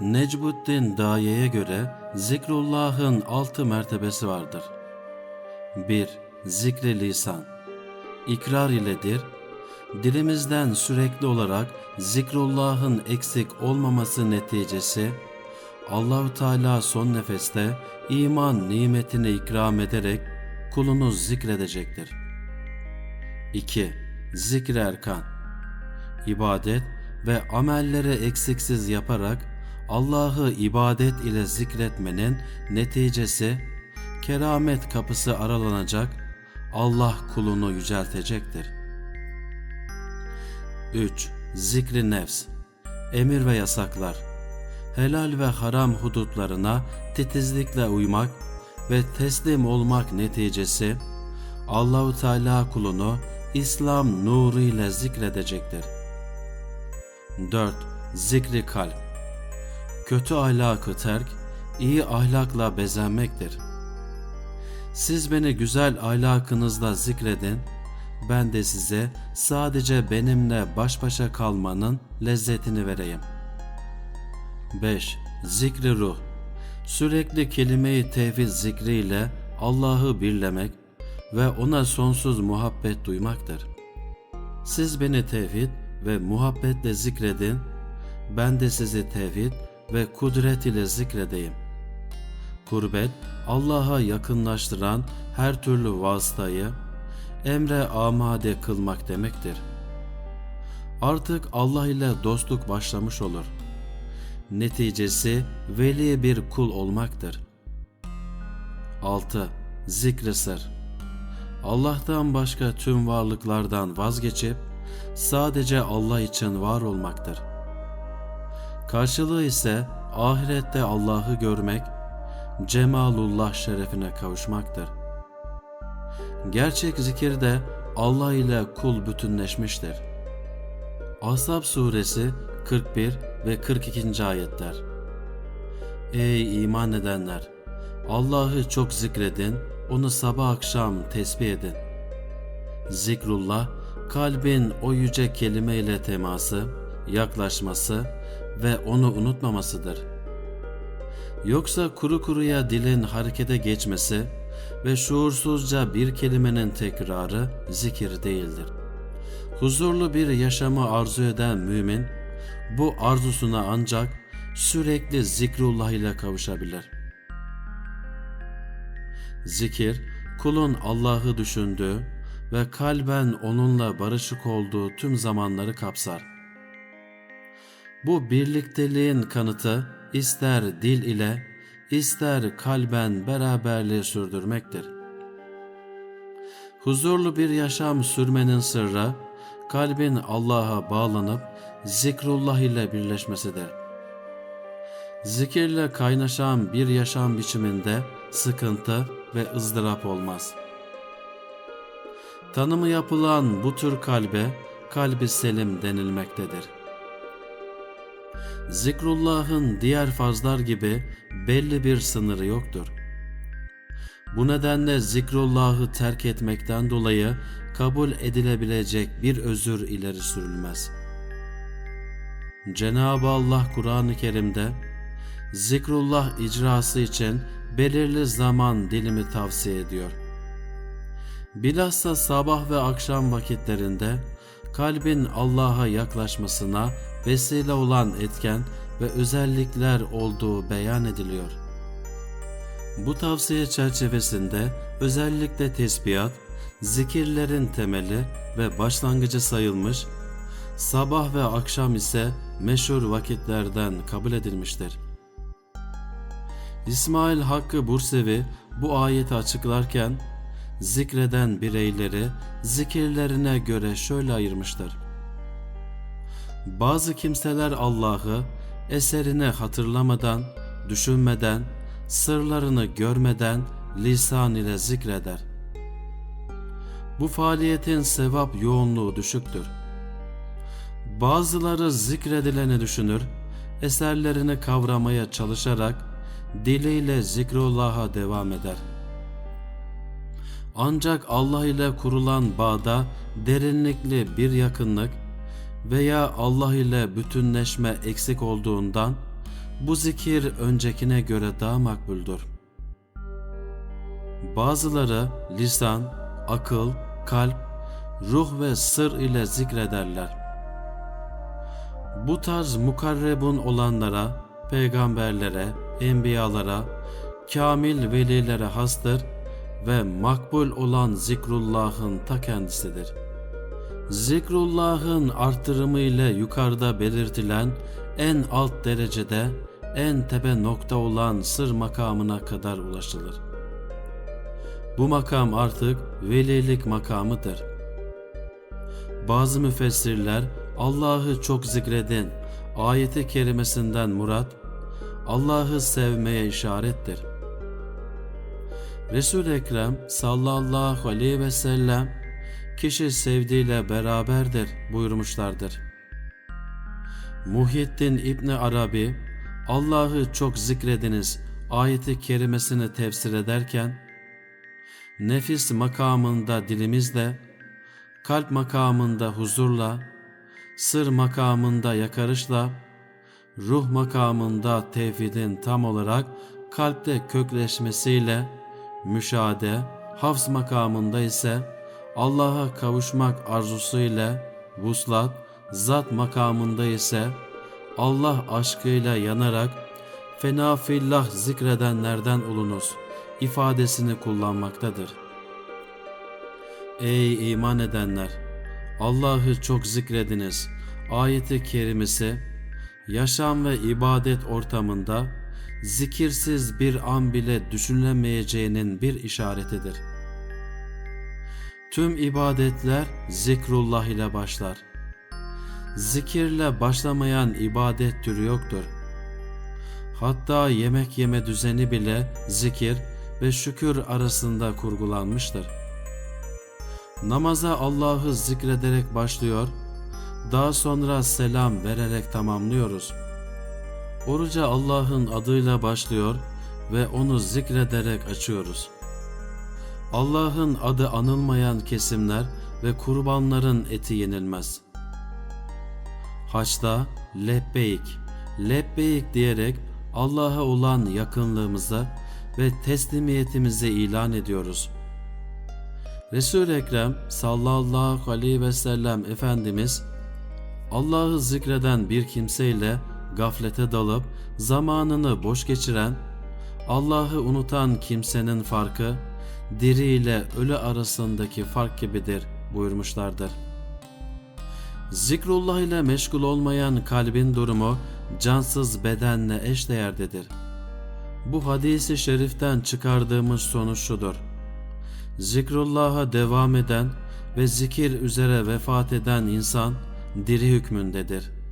Necmuddin Daye'ye göre zikrullahın altı mertebesi vardır. 1. Zikri lisan İkrar iledir. Dilimizden sürekli olarak zikrullahın eksik olmaması neticesi Allahü Teala son nefeste iman nimetini ikram ederek kulunu zikredecektir. 2. Zikri erkan İbadet ve amelleri eksiksiz yaparak Allah'ı ibadet ile zikretmenin neticesi keramet kapısı aralanacak, Allah kulunu yüceltecektir. 3. Zikri nefs Emir ve yasaklar Helal ve haram hudutlarına titizlikle uymak ve teslim olmak neticesi Allahu Teala kulunu İslam nuru ile zikredecektir. 4. Zikri kalp Kötü ahlakı terk, iyi ahlakla bezenmektir. Siz beni güzel ahlakınızla zikredin, ben de size sadece benimle baş başa kalmanın lezzetini vereyim. 5. Zikri ruh Sürekli kelime-i tevhid zikriyle Allah'ı birlemek ve ona sonsuz muhabbet duymaktır. Siz beni tevhid ve muhabbetle zikredin, ben de sizi tevhid ve kudret ile zikredeyim. Kurbet, Allah'a yakınlaştıran her türlü vasıtayı emre amade kılmak demektir. Artık Allah ile dostluk başlamış olur. Neticesi veli bir kul olmaktır. 6. Zikri sır Allah'tan başka tüm varlıklardan vazgeçip sadece Allah için var olmaktır. Karşılığı ise ahirette Allah'ı görmek, cemalullah şerefine kavuşmaktır. Gerçek zikirde Allah ile kul bütünleşmiştir. Ashab suresi 41 ve 42. ayetler Ey iman edenler! Allah'ı çok zikredin, onu sabah akşam tesbih edin. Zikrullah, kalbin o yüce kelime ile teması, yaklaşması ve onu unutmamasıdır. Yoksa kuru kuruya dilin harekete geçmesi ve şuursuzca bir kelimenin tekrarı zikir değildir. Huzurlu bir yaşamı arzu eden mümin, bu arzusuna ancak sürekli zikrullah ile kavuşabilir. Zikir, kulun Allah'ı düşündüğü ve kalben onunla barışık olduğu tüm zamanları kapsar. Bu birlikteliğin kanıtı ister dil ile ister kalben beraberliği sürdürmektir. Huzurlu bir yaşam sürmenin sırrı kalbin Allah'a bağlanıp zikrullah ile birleşmesidir. Zikirle kaynaşan bir yaşam biçiminde sıkıntı ve ızdırap olmaz. Tanımı yapılan bu tür kalbe kalbi selim denilmektedir. Zikrullah'ın diğer fazlar gibi belli bir sınırı yoktur. Bu nedenle zikrullah'ı terk etmekten dolayı kabul edilebilecek bir özür ileri sürülmez. Cenab-ı Allah Kur'an-ı Kerim'de zikrullah icrası için belirli zaman dilimi tavsiye ediyor. Bilhassa sabah ve akşam vakitlerinde kalbin Allah'a yaklaşmasına vesile olan etken ve özellikler olduğu beyan ediliyor. Bu tavsiye çerçevesinde özellikle tesbihat, zikirlerin temeli ve başlangıcı sayılmış, sabah ve akşam ise meşhur vakitlerden kabul edilmiştir. İsmail Hakkı Bursevi bu ayeti açıklarken zikreden bireyleri zikirlerine göre şöyle ayırmıştır. Bazı kimseler Allah'ı eserini hatırlamadan, düşünmeden, sırlarını görmeden lisan ile zikreder. Bu faaliyetin sevap yoğunluğu düşüktür. Bazıları zikredileni düşünür, eserlerini kavramaya çalışarak diliyle zikrullah'a devam eder. Ancak Allah ile kurulan bağda derinlikli bir yakınlık veya Allah ile bütünleşme eksik olduğundan bu zikir öncekine göre daha makbuldür. Bazıları lisan, akıl, kalp, ruh ve sır ile zikrederler. Bu tarz mukarrebun olanlara, peygamberlere, enbiyalara, kamil velilere hastır ve makbul olan zikrullahın ta kendisidir. Zikrullahın artırımı ile yukarıda belirtilen en alt derecede en tepe nokta olan sır makamına kadar ulaşılır. Bu makam artık velilik makamıdır. Bazı müfessirler Allah'ı çok zikredin ayeti kerimesinden murat Allah'ı sevmeye işarettir. Resul Ekrem sallallahu aleyhi ve sellem kişi sevdiğiyle beraberdir buyurmuşlardır. Muhyiddin İbni Arabi Allah'ı çok zikrediniz ayeti kerimesini tefsir ederken nefis makamında dilimizle, kalp makamında huzurla, sır makamında yakarışla, ruh makamında tevhidin tam olarak kalpte kökleşmesiyle, müşahede, hafız makamında ise Allah'a kavuşmak arzusuyla, vuslat, zat makamında ise Allah aşkıyla yanarak fena fillah zikredenlerden olunuz ifadesini kullanmaktadır. Ey iman edenler! Allah'ı çok zikrediniz. Ayeti kerimesi yaşam ve ibadet ortamında zikirsiz bir an bile düşünülemeyeceğinin bir işaretidir. Tüm ibadetler zikrullah ile başlar. Zikirle başlamayan ibadet türü yoktur. Hatta yemek yeme düzeni bile zikir ve şükür arasında kurgulanmıştır. Namaza Allah'ı zikrederek başlıyor, daha sonra selam vererek tamamlıyoruz. Oruca Allah'ın adıyla başlıyor ve onu zikrederek açıyoruz. Allah'ın adı anılmayan kesimler ve kurbanların eti yenilmez. Haçta lebbeyk, lebbeyk diyerek Allah'a olan yakınlığımıza ve teslimiyetimizi ilan ediyoruz. Resul-i Ekrem sallallahu aleyhi ve sellem Efendimiz Allah'ı zikreden bir kimseyle gaflete dalıp zamanını boş geçiren, Allah'ı unutan kimsenin farkı diri ile ölü arasındaki fark gibidir buyurmuşlardır. Zikrullah ile meşgul olmayan kalbin durumu cansız bedenle eşdeğerdedir. Bu hadisi şeriften çıkardığımız sonuç şudur. Zikrullah'a devam eden ve zikir üzere vefat eden insan diri hükmündedir.''